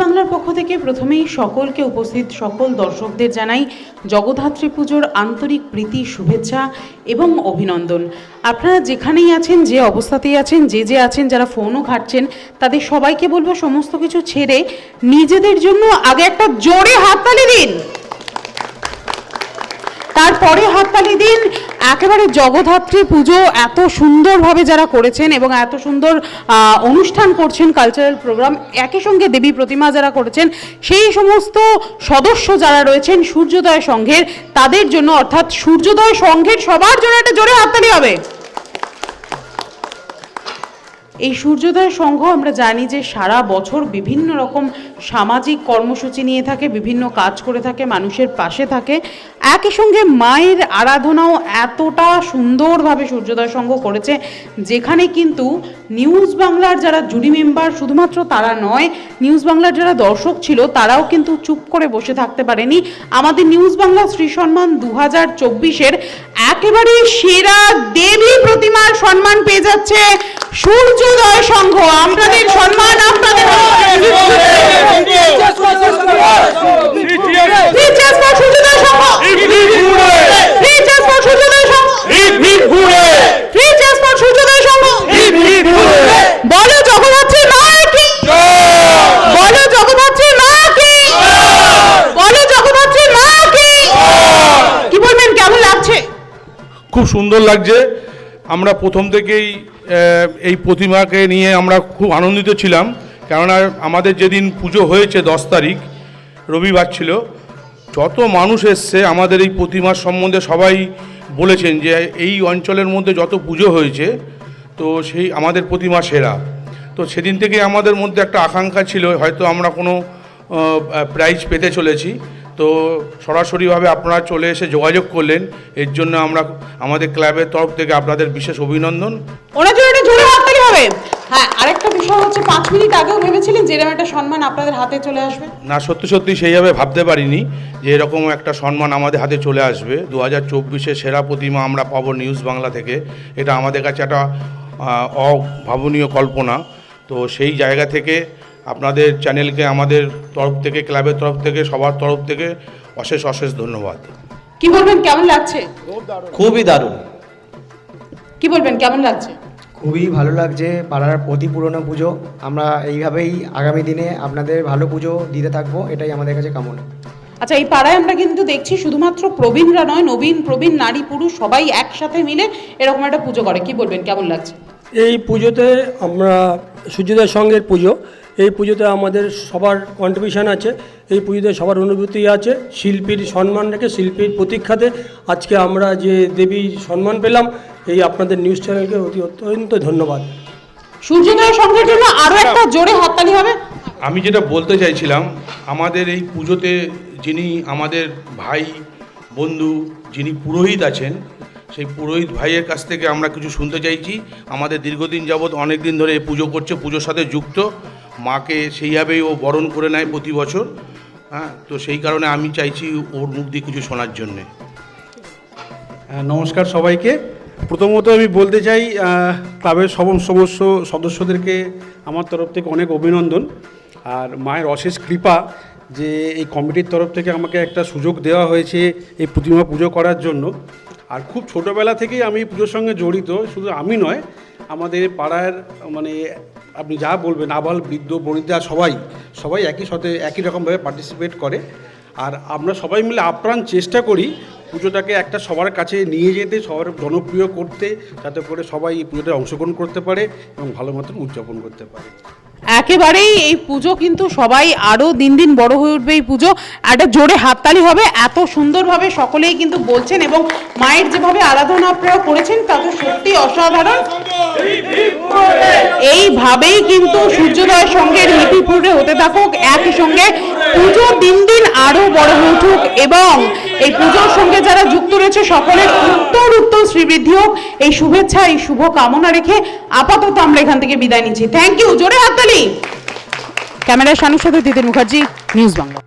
বাংলার পক্ষ থেকে প্রথমেই সকলকে উপস্থিত সকল দর্শকদের জানাই জগদ্ধাত্রী পুজোর আন্তরিক প্রীতি, শুভেচ্ছা এবং অভিনন্দন। আপনারা যেখানেই আছেন, যে অবস্থাতেই আছেন, যে যে আছেন, যারা ফোনও ঘাটছেন, তাদের সবাইকে বলব সমস্ত কিছু ছেড়ে নিজেদের জন্য আগে একটা জোরে হাততালি দিন। তারপরে হাততালি দিন। একেবারে জগদ্ধাত্রী পুজো এত সুন্দরভাবে যারা করেছেন এবং এত সুন্দর অনুষ্ঠান করছেন কালচারাল প্রোগ্রাম একই সঙ্গে দেবী প্রতিমা যারা করেছেন, সেই সমস্ত সদস্য যারা রয়েছেন সূর্যোদয় সংঘের, তাদের জন্য অর্থাৎ সূর্যোদয় সংঘের সবার জন্য একটা জোরে হাততালি হবে। এই সূর্যোদয় সংঘ আমরা জানি যে সারা বছর বিভিন্ন রকম সামাজিক কর্মসূচি নিয়ে থাকে, বিভিন্ন কাজ করে থাকে, মানুষের পাশে থাকে। একই সঙ্গে মায়ের আরাধনাও এতটা সুন্দরভাবে সূর্যোদয় সংঘ করেছে, যেখানে কিন্তু নিউজ বাংলার যারা জুরি মেম্বার শুধুমাত্র তারা নয়, নিউজ বাংলার যারা দর্শক ছিল তারাও কিন্তু চুপ করে বসে থাকতে পারেনি। আমাদের নিউজ বাংলা শ্রী সম্মান দু হাজার চব্বিশের একেবারে সেরা দেবী প্রতিমার সম্মান পেয়ে যাচ্ছে সূর্যোদয় সংঘ আপনাদের সম্মান আপনাদের কেমন লাগছে খুব সুন্দর লাগছে। আমরা প্রথম থেকেই এই প্রতিমাকে নিয়ে আমরা খুব আনন্দিত ছিলাম। কেননা আমাদের যেদিন পুজো হয়েছে দশ তারিখ, রবিবার ছিল, যত মানুষ এসছে, আমাদের এই প্রতিমার সম্বন্ধে সবাই বলেছেন যে এই অঞ্চলের মধ্যে যত পুজো হয়েছে, তো সেই আমাদের প্রতিমা সেরা। তো সেদিন থেকে আমাদের মধ্যে একটা আকাঙ্ক্ষা ছিল, হয়তো আমরা কোনো প্রাইজ পেতে চলেছি। তো সরাসরিভাবে আপনারা চলে এসে যোগাযোগ করলেন। এর জন্য আমরা আমাদের ক্লাবের তরফ থেকে আপনাদের বিশেষ অভিনন্দন। ওনার জন্য একটা জোরে হাততালি হবে। হ্যাঁ আরেকটা বিষয় হচ্ছে পাঁচ মিনিট আগেও ভেবেছিলেন যে এরকম একটা সম্মান আপনাদের হাতে চলে আসবে? না সত্যি সত্যি সেইভাবে ভাবতে পারিনি যে এরকম একটা সম্মান আমাদের হাতে চলে আসবে। দু হাজার চব্বিশে সেরা প্রতিমা আমরা পাবো নিউজ বাংলা থেকে। এটা আমাদের কাছে একটা অভাবনীয় কল্পনা। তো সেই জায়গা থেকে আপনাদের চ্যানেলকে আমাদের তরফ থেকে ক্লাবের তরফ থেকে সবার তরফ থেকে অশেষ অশেষ ধন্যবাদ। কি বলবেন? কেমন লাগছে? খুবই দারুণ। কি বলবেন? কেমন লাগছে? খুবই ভালো লাগছে পাড়ার প্রতি পুরনো পুজো। আমরা এইভাবেই আগামী দিনে আপনাদের ভালো পুজো দিতে থাকব এটাই আমাদের কাছে কামনা। আচ্ছা এই পাড়ায় আমরা কিন্তু দেখছি শুধুমাত্র প্রবীণরা নয় নবীন প্রবীণ নারী পুরুষ সবাই একসাথে মিলে এরকম একটা পুজো করে। কি বলবেন? কেমন লাগছে? এই পুজোতে আমরা সূর্যোদয় সঙ্গের পুজো। এই পুজোতে আমাদের সবার কন্ট্রিবিউশন আছে এই পুজোতে সবার অনুভূতি আছে শিল্পীর সম্মান রেখে শিল্পীর প্রতীক্ষাতে আজকে আমরা যে দেবী সম্মান পেলাম এই আপনাদের নিউজ চ্যানেলকে অতি অত্যন্ত ধন্যবাদ। সূর্যোদয় সংঘের জন্য আরও একটা জোরে হাততালি হবে। আমি যেটা বলতে চাইছিলাম আমাদের এই পুজোতে যিনি আমাদের ভাই বন্ধু যিনি পুরোহিত আছেন সেই পুরোহিত ভাইয়ের কাছ থেকে আমরা কিছু শুনতে চাইছি। আমাদের দীর্ঘদিন যাবৎ অনেক দিন ধরে এই পুজো করছে পুজোর সাথে যুক্ত। মাকে সেইভাবেই ও বরণ করে নেয় প্রতি বছর হ্যাঁ? তো সেই কারণে আমি চাইছি ওর মুখ দিয়ে কিছু শোনার জন্যে। হ্যাঁ, নমস্কার সবাইকে। প্রথমত আমি বলতে চাই ক্লাবের সব সমস্ত সদস্যদেরকে আমার তরফ থেকে অনেক অভিনন্দন আর মায়ের অশেষ কৃপা যে এই কমিটির তরফ থেকে আমাকে একটা সুযোগ দেওয়া হয়েছে এই প্রতিমা পুজো করার জন্য। আর খুব ছোটোবেলা থেকেই আমি পুজোর সঙ্গে জড়িত, শুধু আমি নয়, আমাদের পাড়ার মানে আপনি যা বলবেন, আবাল, বৃদ্ধ বনিতা সবাই সবাই একই সাথে একই রকমভাবে পার্টিসিপেট করে। আর আমরা সবাই মিলে আপ্রাণ চেষ্টা করি পুজোটাকে একটা সবার কাছে নিয়ে যেতে, সবার জনপ্রিয় করতে, যাতে করে সবাই এই অংশগ্রহণ করতে পারে এবং ভালো মতন উদযাপন করতে পারে। একেবারেই এই পুজো কিন্তু সবাই আরও দিন দিন বড় হয়ে উঠবে এই পুজো। একটা জোরে হাততালি হবে, এত সুন্দরভাবে সকলেই কিন্তু বলছেন এবং মায়ের যেভাবে আরাধনা আপনারা করেছেন, তা তো সত্যি অসাধারণ। এইভাবেই কিন্তু সূর্যোদয়ের সঙ্গে হিপিপুরে হতে থাকুক, একই সঙ্গে পুজো দিন দিন আরও বড় হয়ে উঠুক এবং এই পুজোর সঙ্গে যারা যুক্ত রয়েছে, সকলের উত্তর উত্তর শ্রীবৃদ্ধি হোক। এই শুভেচ্ছা, এই শুভ কামনা রেখে আপাতত আমরা এখান থেকে বিদায় নিচ্ছি। থ্যাংক ইউ জোরে হাততালি। ক্যামেরার সানুর সাথে দিদিন মুখার্জি নিউজ বাংলা